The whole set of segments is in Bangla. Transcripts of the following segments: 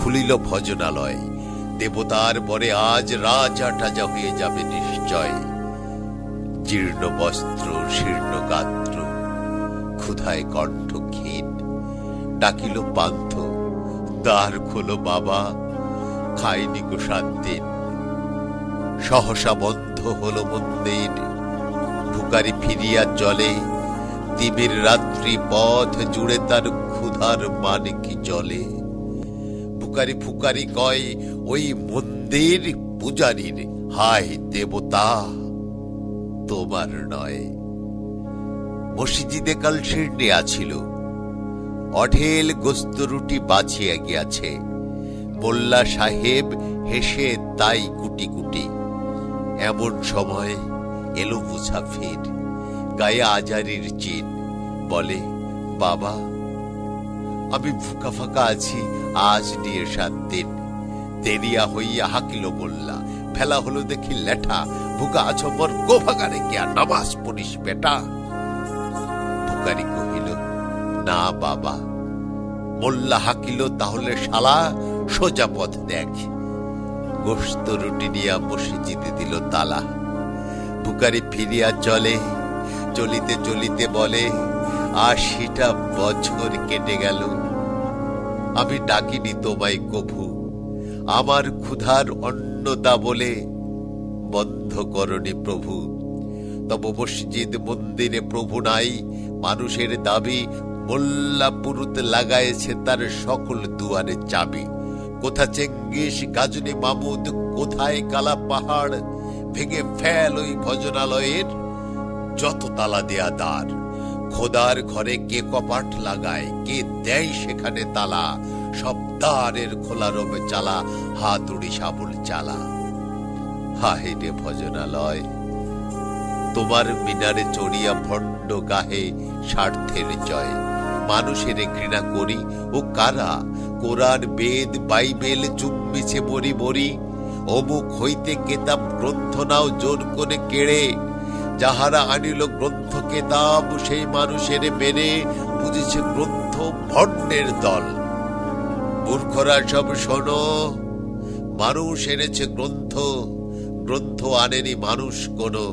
খুলিল ভজনালয়। দেবতার বরে আজ রাজা টাজা হয়ে যাবে নিশ্চয়। জীর্ণ বস্ত্র, শীর্ণ গাত্র, ক্ষুধায় কণ্ঠ ক্ষীণ। ডাকিল পান্থ, দ্বার খোলো বাবা খাইনি গো দিন সহসা বন্ধ হলো মন্দির। ভুকারি ফিরিয়া জলে, তিমির রাত্রি পথ জুড়ে তার ক্ষুধার মানে কি জলে। ফুকারি ফুকারি কয়, ওই মন্দির পূজারীর। হায় দেবতা, তোমার নয়। মসজিদে কাল শীর্ণে আছিল। অঢেল গোস্ত রুটি বাঁচিয়া গিয়াছে। মোল্লা সাহেব হেসে তাই কুটি কুটি। এমন সময় এলো মুসাফির, গায়ে আজারির চিন। বলে, বাবা আমি ফুকা ফাঁকা আছি, আজ নিয়ে সাত দিন। দেরিয়া হইয়া হাকিল বললা, ফেলা হলো দেখি লেঠা ভুকা আছো পর গোভাগারে গিয়া নামাজ পড়িস বেটা। ভুকারি কহিল, না বাবা, মোল্লা হাকিল, তাহলে শালা সোজা পথ দেখ। গোস্ত রুটি নিয়া মসজিদে দিল তালা। বুকারি ফিরিয়া চলে, চলিতে চলিতে বলে, আশিটা বছর কেটে গেল আমি ডাকিনি তোমায় কভু। আমার ক্ষুধার অন্নতা বলে বন্ধ করনি প্রভু। তব মসজিদ মন্দিরে প্রভু নাই, মানুষের দাবি মোল্লা পুরুত লাগায়েছে তার সকল দুয়ারে চাবি। কোথা চেঙ্গিস গাজনি মামুদ, কোথায় কালা পাহাড়, ভেঙে ফেল ওই ভজনালয়ের যত তালা দেয়া দ্বার। খোদার ঘরে কে কপাট লাগায়, কে দেয় সেখানে তালা? সব দ্বারের খোলা রবে চালা, হাতুড়ি সাবল চালা। হাহে রে ভজনালয়, তোমার মিনারে চড়িয়া ভণ্ড গাহে স্বার্থের জয়। মানুষের ঘৃণা করি, ও কারা? কোরআন, বেদ, বাইবেল চুম্বিছে বরি বরি। অমুক হইতে কেতাব গ্রন্থ নাও জোর করে কেড়ে। যাহারা আনিল গ্রন্থ কেতাব সেই মানুষের মেনে বুঝেছে গ্রন্থ ভণ্ডের দল। মূর্খরা সব শোনো, মানুষ এনেছে গ্রন্থ গ্রন্থ আনেনি মানুষ কোনো।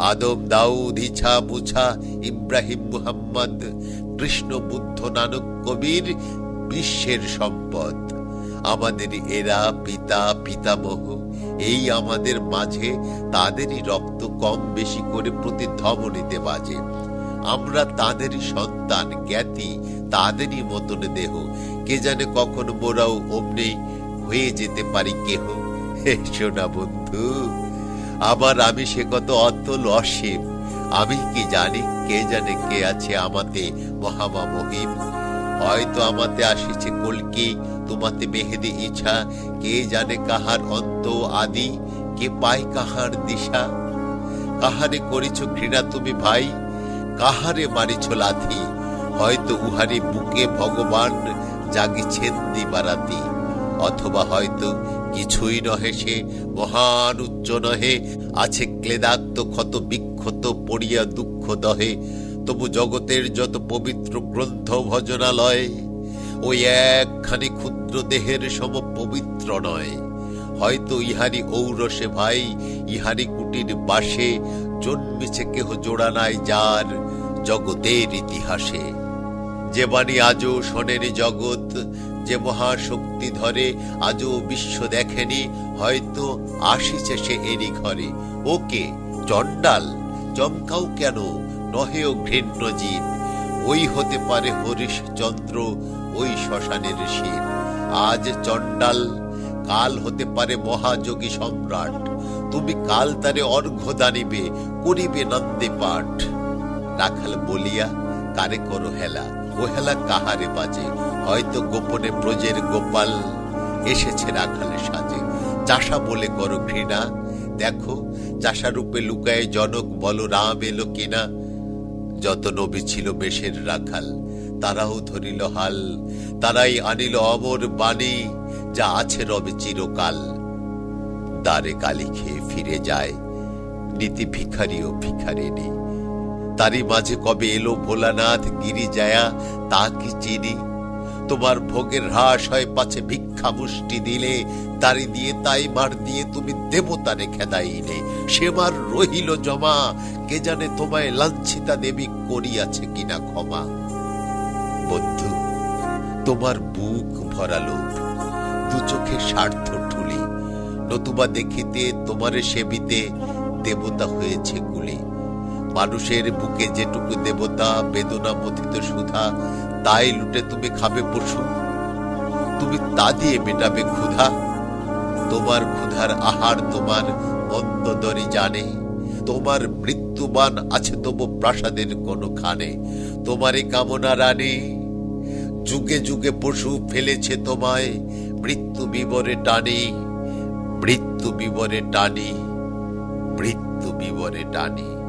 আদম দাউদ, ইছা, মুছা, ইব্রাহিম, মুহাম্মদ, কৃষ্ণ, বুদ্ধ, নানক, কবির বিশ্বের সম্পদ। আমাদের এরা পিতা, পিতামহ। এই আমাদের মাঝে তাদেরই রক্ত কম বেশি করে প্রতি ধমনীতে বাজে। আমরা তাদেরই সন্তান, জ্ঞাতি, তাদেরই মতন দেহ। কে জানে কখন মোরাও অমনি হয়ে যেতে পারি কেহ। সোনা বন্ধু, আবার আমি সে কত অতল অসীম। আমি কি জানি কে জানে কে আছে আমাতে মহামা মহিম। হয়তো আমাতে আসিছে কলকি তোমাতে মেহেদি ইচ্ছা, কে জানে কাহার অন্ত আদি, কে পায় কাহার দিশা? কাহারে করিছ ঘৃণা তুমি ভাই, কাহারে মারিছ লাথি? হয়তো উহারে বুকে ভগবান জাগিছেন দিবারাতি, অথবা হয়তো কিছুই নহে সে মহান উচ্চ নহে, আছে ক্লেদাক্ত ক্ষত বিক্ষত, পড়িয়া দুঃখ দহে। তবু জগতের যত পবিত্র গ্রন্থ ভজনালয় ওই একখানি ক্ষুদ্র দেহের সম পবিত্র নয়। হয়তো ইহারি ঔরসে ভাই ইহারি কুটির বাসে জন্মিছে কেহ জোড়া নাই যার জগতের ইতিহাসে। যে বাণী আজও শোনেনি জগৎ, যে মহাশক্তি ধরে আজও বিশ্ব দেখেনি, হয়তো আসিছে সে এরই ঘরে। ওকে চণ্ডাল? চমকাও কেন? নহেও ঘৃণ্য জীব। ওই হতে পারে হরিশচন্দ্র ওই শ্মশানের শিব আজ চণ্ডাল, কাল হতে পারে মহাযোগী সম্রাট। তুমি কাল তারে অর্ঘ্য দানিবে, করিবে নন্দে পাঠ। রাখাল বলিয়া, কারে করো হেলা? ও হেলা কাহারে বাজে? হয়তো গোপনে ব্রজের গোপাল এসেছে রাখালের সাজে। চাষা বলে করো ঘৃণা। দেখো চাষা রূপে লুকায় জনক বলো রাম এলো কিনা? যত নবী ছিল বেশের রাখাল। তারাও ধরিল হাল, তারাই আনিল অমর বাণী, যা আছে রবে চিরকাল। দ্বারে কালি খেয়ে ফিরে যায়, নীতি ভিখারি ও ভিখারিনী তারই মাঝে কবে এলো ভোলানাথ গিরি যায়া তা কি চিনি? তোমার ভোগের হ্রাস হয় পাছে ভিক্ষা মুষ্টি দিলে তারি দিয়ে তাই মার দিয়ে তুমি দেবতারে খেদাইলে। সে মার রহিল জমা, কে জানে তোমায় লাঞ্ছিতা দেবী করিয়াছে কিনা ক্ষমা। বন্ধু তোমার বুক ভরালো দু চোখে স্বার্থ ঠুলি নতুবা দেখিতে তোমারে সেবিতে দেবতা হয়েছে গুলি মানুষের বুকে যেটুকু দেবতা বেদনা মথিত সুধা, তাই লুটে তুমি খাবে পশু। তুমি তা দিয়ে মেটাবে ক্ষুধা। তোমার ক্ষুধার আহার তোমার অন্তদরি জানে। তোমার মৃত্যুবান আছে তবু প্রাসাদের কোনো খানে তোমারই কামনা রানী। যুগে যুগে পশু ফেলেছে তোমায় মৃত্যু বিবরে টানি মৃত্যু বিবরে টানি মৃত্যু বিবরে টানি।